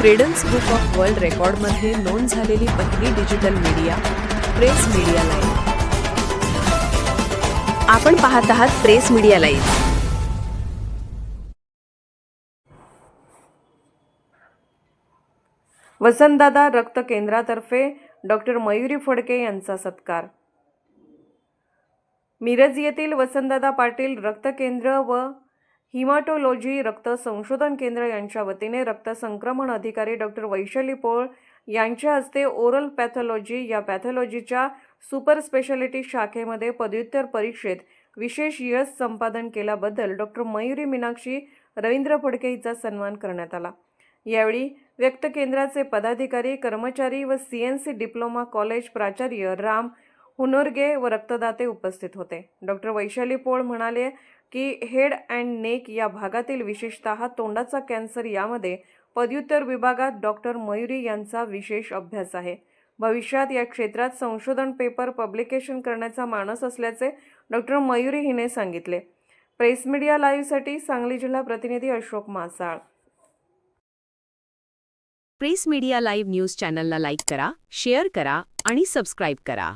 Credence book of world रेकॉर्डमध्ये नोंद झालेली पहिली digital media press media live आपण पाहत आहात प्रेस मीडिया लाईव्ह वसंतदादा रक्त केंद्रातर्फे डॉक्टर मयुरी फडके यांचा सत्कार. मिरज येथील वसंतदादा पाटील रक्त केंद्र व हिमाटोलॉजी रक्त संशोधन केंद्र यांच्या वतीने रक्त संक्रमण अधिकारी डॉक्टर वैशाली पोळ यांच्या हस्ते ओरल पॅथॉलॉजी या पॅथॉलॉजीच्या सुपर स्पेशालिटी शाखेमध्ये पदव्युत्तर परीक्षेत विशेष यश संपादन केल्याबद्दल डॉक्टर मयुरी मीनाक्षी रवींद्र फडके हिचा सन्मान करण्यात आला. यावेळी व्यक्त केंद्राचे पदाधिकारी कर्मचारी व C N C diploma college प्राचार्य राम हुनोरगे व रक्तदाते उपस्थित होते. डॉक्टर वैशाली पोळ म्हणाले की हेड अँड नेक या भागातील विशेषतः तोंडाचा कॅन्सर यामध्ये पदव्युत्तर विभागात डॉक्टर मयुरी यांचा विशेष अभ्यास आहे. भविष्यात या क्षेत्रात संशोधन पेपर पब्लिकेशन करण्याचा मानस असल्याचे डॉक्टर मयुरी हिने सांगितले. प्रेस मीडिया लाईव्हसाठी सांगली जिल्हा प्रतिनिधी Ashok Masal. Press media live news चॅनलला लाईक करा शेअर करा आणि सबस्क्राईब करा.